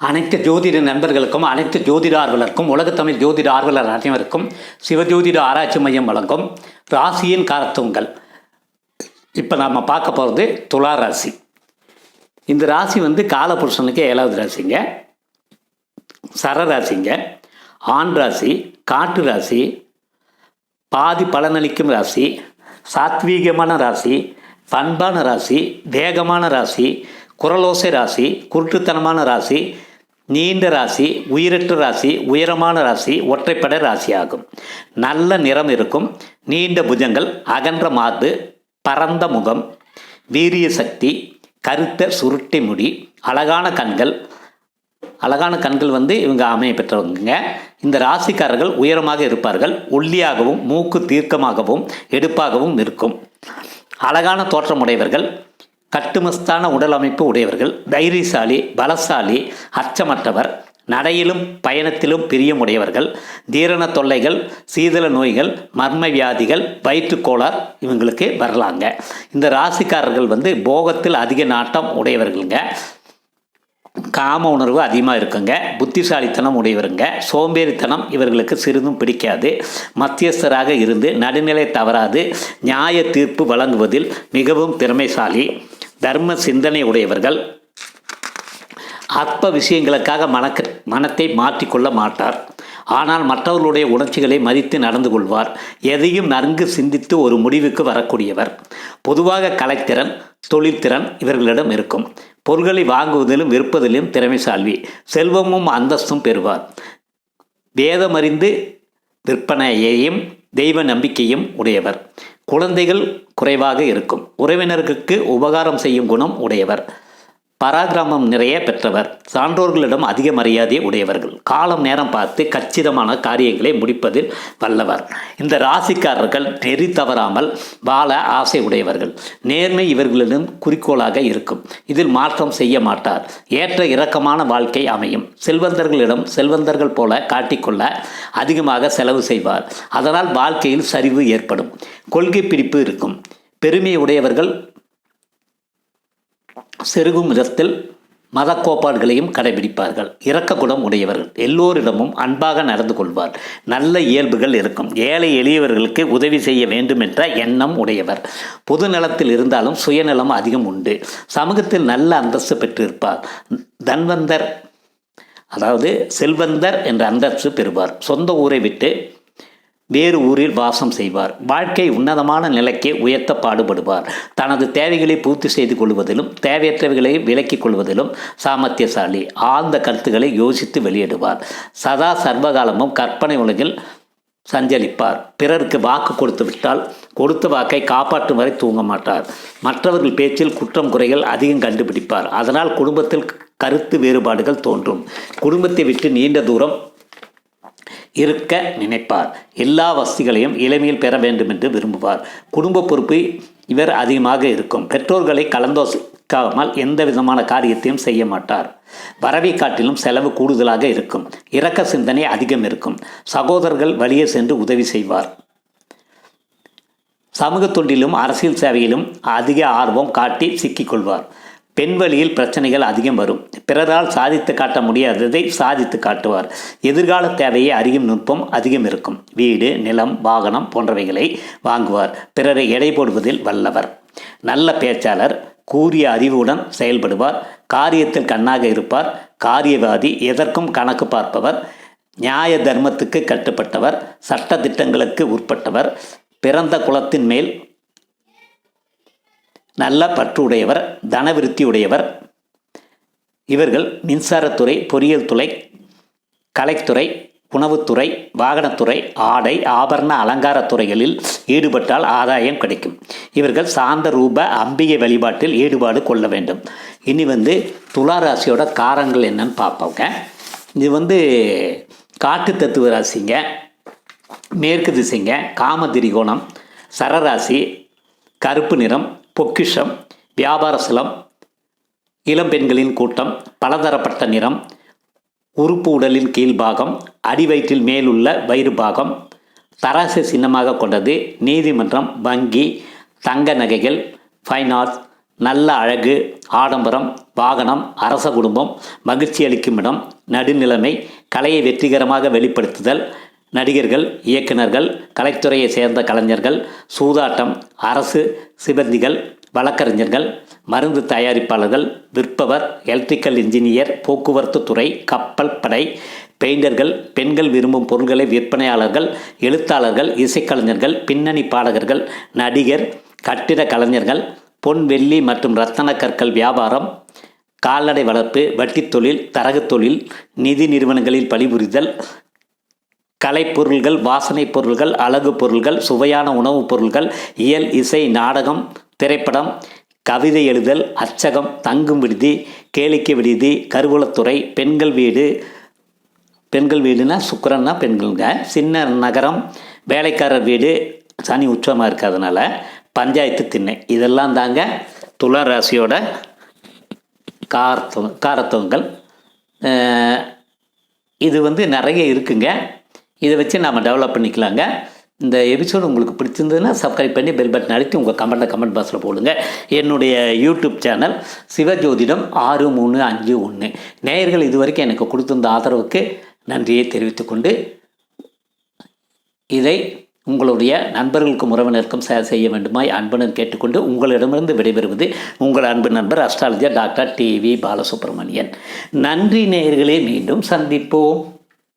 அனைத்து ஜோதிட நண்பர்களுக்கும் அனைத்து ஜோதிட ஆர்வலருக்கும் உலகத்தமிழ் ஜோதிட ஆர்வலர் அனைவருக்கும் சிவஜோதிட ஆராய்ச்சி மையம் வழங்கும் ராசியின் காரத்துவங்கள் இப்போ நாம் பார்க்க போகிறது துலா ராசி. இந்த ராசி வந்து காலபுருஷனுக்கு ஏழாவது ராசிங்க. சரராசிங்க ஆண் ராசி காட்டு ராசி பாதி பலனளிக்கும் ராசி சாத்வீகமான ராசி பண்பான ராசி வேகமான ராசி குரலோசை ராசி குருட்டுத்தனமான ராசி நீண்ட ராசி உயிரற்ற ராசி உயரமான ராசி ஒற்றைப்படை ராசி ஆகும் நல்ல நிறம் இருக்கும் நீண்ட புஜங்கள் அகன்ற மாது பரந்த முகம் வீரிய சக்தி கருத்த சுருட்டை முடி அழகான கண்கள். அழகான கண்கள் வந்து இவங்க அமைய பெற்றவங்க. இந்த ராசிக்காரர்கள் உயரமாக இருப்பார்கள் ஒல்லியாகவும் மூக்கு தீர்க்கமாகவும் எடுப்பாகவும் இருக்கும். அழகான தோற்றமுடையவர்கள் கட்டுமஸ்தான உடல் அமைப்பு உடையவர்கள் தைரியசாலி பலசாலி அச்சமற்றவர் நடையிலும் பயணத்திலும் பிரியமுடையவர்கள் தீரண தொல்லைகள் சீதள நோய்கள் மர்ம வியாதிகள் வயிற்றுக்கோளார் இவங்களுக்கு வரலாங்க. இந்த ராசிக்காரர்கள் வந்து போகத்தில் அதிக நாட்டம் உடையவர்களுங்க. காம உணர்வு அதிகமாக இருக்குங்க. புத்திசாலித்தனம் உடையவருங்க. சோம்பேறித்தனம் இவர்களுக்கு சிறிதும் பிடிக்காது. மத்தியஸ்தராக இருந்து நடுநிலை தவறாது. நியாய தீர்ப்பு வழங்குவதில் மிகவும் திறமைசாலி. தர்ம சிந்தனை உடையவர்கள் அற்ப விஷயங்களுக்காக மனக்க மனத்தை மாற்றிக்கொள்ள மாட்டார். ஆனால் மற்றவர்களுடைய உணர்ச்சிகளை மதித்து நடந்து கொள்வார். எதையும் நன்கு சிந்தித்து ஒரு முடிவுக்கு வரக்கூடியவர். பொதுவாக கலைத்திறன் தொழில்திறன் இவர்களிடம் இருக்கும். பொருள்களை வாங்குவதிலும் விற்பதிலும் திறமைசால்வி செல்வமும் அந்தஸ்தும் பெறுவார். வேதமறிந்து விற்பனையையும் தெய்வ நம்பிக்கையும் உடையவர். குழந்தைகள் குறைவாக இருக்கும். உறவினர்களுக்கு உபகாரம் செய்யும் குணம் உடையவர். பராக்கிரமம் நிறைய பெற்றவர். சான்றோர்களிடம் அதிக மரியாதை உடையவர்கள். காலம் நேரம் பார்த்து கச்சிதமான காரியங்களை முடிப்பதில் வல்லவர். இந்த ராசிக்காரர்கள் நெறி தவறாமல் வாழ ஆசை உடையவர்கள். நேர்மை இவர்களிடம் குறிக்கோளாக இருக்கும். இதில் மாற்றம் செய்ய மாட்டார். ஏற்ற இரக்கமான வாழ்க்கை அமையும். செல்வந்தர்களிடம் செல்வந்தர்கள் போல காட்டிக்கொள்ள அதிகமாக செலவு செய்வார். அதனால் வாழ்க்கையில் சரிவு ஏற்படும். கொள்கை பிடிப்பு இருக்கும். பெருமை உடையவர்கள் செருகும் விதத்தில் மத கோட்பாடுகளையும் கடைபிடிப்பார்கள். இரக்க குணம் உடையவர்கள். எல்லோரிடமும் அன்பாக நடந்து கொள்வார். நல்ல இயல்புகள் இருக்கும். ஏழை எளியவர்களுக்கு உதவி செய்ய வேண்டும் என்ற எண்ணம் உடையவர். பொது நலத்தில் இருந்தாலும் சுயநலம் அதிகம் உண்டு. சமூகத்தில் நல்ல அந்தஸ்து பெற்றிருப்பார். தன்வந்தர் அதாவது செல்வந்தர் என்ற அந்தஸ்து பெறுவார். சொந்த ஊரை விட்டு வேறு ஊரில் வாசம் செய்வார். வாழ்க்கை உன்னதமான நிலைக்கு உயர்த்த பாடுபடுவார். தனது தேவைகளை பூர்த்தி செய்து கொள்வதிலும் தேவையற்றவைகளை விலக்கிக் கொள்வதிலும் சாமர்த்தியசாலி. ஆழ்ந்த கருத்துக்களை யோசித்து வெளியிடுவார். சதா சர்வகாலமும் கற்பனை உலகில் சஞ்சலிப்பார். பிறருக்கு வாக்கு கொடுத்து விட்டால் கொடுத்த வாக்கை காப்பாற்றும் வரை தூங்க மாட்டார். மற்றவர்கள் பேச்சில் குற்றம் குறைகள் அதிகம் கண்டுபிடிப்பார். அதனால் குடும்பத்தில் கருத்து வேறுபாடுகள் தோன்றும். குடும்பத்தை விட்டு நீண்ட தூரம் இருக்க நினைப்பார். எல்லா வசதிகளையும் இளமையில் பெற வேண்டும் என்று விரும்புவார். குடும்ப பொறுப்பு இவர் அதிகமாக இருக்கும். பெற்றோர்களை கலந்தோசிக்காமல் எந்த விதமான காரியத்தையும் செய்ய மாட்டார். வரவை காட்டிலும் செலவு கூடுதலாக இருக்கும். இரக்க சிந்தனை அதிகம் இருக்கும். சகோதரர்கள் வழியே சென்று உதவி செய்வார். சமூக தொண்டிலும் அரசியல் சேவையிலும் அதிக ஆர்வம் காட்டி சிக்கிக்கொள்வார் பெண் வழியில் பிரச்சனைகள் அதிகம் வரும். பிறரால் சாதித்து காட்ட முடியாததை சாதித்து காட்டுவார். எதிர்கால தேவையை அறியும் நுட்பம் அதிகம் இருக்கும். வீடு நிலம் வாகனம் போன்றவைகளை வாங்குவார். பிறரை எடை போடுவதில் வல்லவர். நல்ல பேச்சாளர் கூறிய அறிவுடன் செயல்படுவார். காரியத்தில் கண்ணாக இருப்பார். காரியவாதி எதற்கும் கணக்கு பார்ப்பவர். நியாய தர்மத்துக்கு கட்டுப்பட்டவர். சட்ட திட்டங்களுக்கு உட்பட்டவர். பிறந்த குலத்தின் மேல் நல்ல பற்று உடையவர் தனவிருத்தி உடையவர் இவர்கள் மின்சாரத்துறை பொறியியல் துறை கலைத்துறை உணவுத்துறை வாகனத்துறை ஆடை ஆபரண அலங்காரத்துறைகளில் ஈடுபட்டால் ஆதாயம் கிடைக்கும். இவர்கள் சாந்த ரூப அம்பிகை வழிபாட்டில் ஈடுபாடு கொள்ள வேண்டும். இனி வந்து துலா ராசியோட காரங்கள் என்னன்னு பார்ப்போங்க. இது வந்து காட்டு தத்துவ ராசிங்க மேற்கு திசைங்க காம திரிகோணம் சரராசி கருப்பு நிறம் பொக்கிஷம் வியாபார சிலம் இளம்பெண்களின் கூட்டம் பலதரப்பட்ட நிறம் உறுப்பு உடலின் கீழ்பாகம் அடிவயிற்றில் மேலுள்ள வயிறு பாகம் தராசு சின்னமாக கொண்டது நீதிமன்றம் வங்கி தங்க நகைகள் ஃபைன் ஆர்ட்ஸ் நல்ல அழகு ஆடம்பரம் வாகனம் அரச குடும்பம் மகிழ்ச்சி அளிக்கும் இடம் நடுநிலைமை கலையை வெற்றிகரமாக வெளிப்படுத்துதல் நடிகர்கள் இயக்குநர்கள் கலைத்துறையை சேர்ந்த கலைஞர்கள் சூதாட்டம் அரசு சிபந்திகள் வழக்கறிஞர்கள் மருந்து தயாரிப்பாளர்கள் விற்பவர் எலக்ட்ரிக்கல் இன்ஜினியர் போக்குவரத்து துறை கப்பல் படை பெயிண்டர்கள் பெண்கள் விரும்பும் பொருட்களை விற்பனையாளர்கள் எழுத்தாளர்கள் இசைக்கலைஞர்கள் பின்னணி பாடகர்கள் நடிகர் கட்டிட கலைஞர்கள் பொன் வெள்ளி மற்றும் ரத்தன கற்கள் வியாபாரம் கால்நடை வளர்ப்பு வட்டித் தொழில் தரகு தொழில் நிதி நிறுவனங்களில் பணிபுரிதல் கலைப்பொருள்கள் வாசனை பொருள்கள் அழகு பொருள்கள் சுவையான உணவுப் பொருள்கள் இயல் இசை நாடகம் திரைப்படம் கவிதை எழுதல் அச்சகம் தங்கும் விடுதி கேளிக்கை விடுதி கருவூலத்துறை பெண்கள் வீடு பெண்கள் வீடுனா சுக்கரன்னா பெண்களுங்க. சின்ன நகரம் வேலைக்காரர் வீடு சனி உச்சமாக இருக்கிறதுனால பஞ்சாயத்து திண்ணை. இதெல்லாம் தாங்க துலா ராசியோட காரத்துவ காரத்துவங்கள் இது வந்து நிறைய இருக்குங்க. இதை வச்சு நாம் டெவலப் பண்ணிக்கலாங்க. இந்த எபிசோடு உங்களுக்கு பிடிச்சிருந்ததுன்னா சப்ஸ்கிரைப் பண்ணி பெல் பட்டன் அழுத்தி உங்கள் கமெண்ட்டை கமெண்ட் பாக்ஸில் போடுங்க. என்னுடைய யூடியூப் சேனல் சிவஜோதிடம் ஆறு மூணு அஞ்சு ஒன்று. நேயர்கள் இது வரைக்கும் எனக்கு கொடுத்துருந்த ஆதரவுக்கு நன்றியை தெரிவித்துக்கொண்டு இதை உங்களுடைய நண்பர்களுக்கும் உறவினருக்கும் ஷேர் செய்ய வேண்டுமாய் அன்புடன் கேட்டுக்கொண்டு உங்களிடமிருந்து விடைபெறுவது உங்கள் அன்பு நண்பர் அஸ்ட்ராலஜர் டாக்டர் டிவி பாலசுப்ரமணியன். நன்றி நேயர்களே மீண்டும் சந்திப்போம்.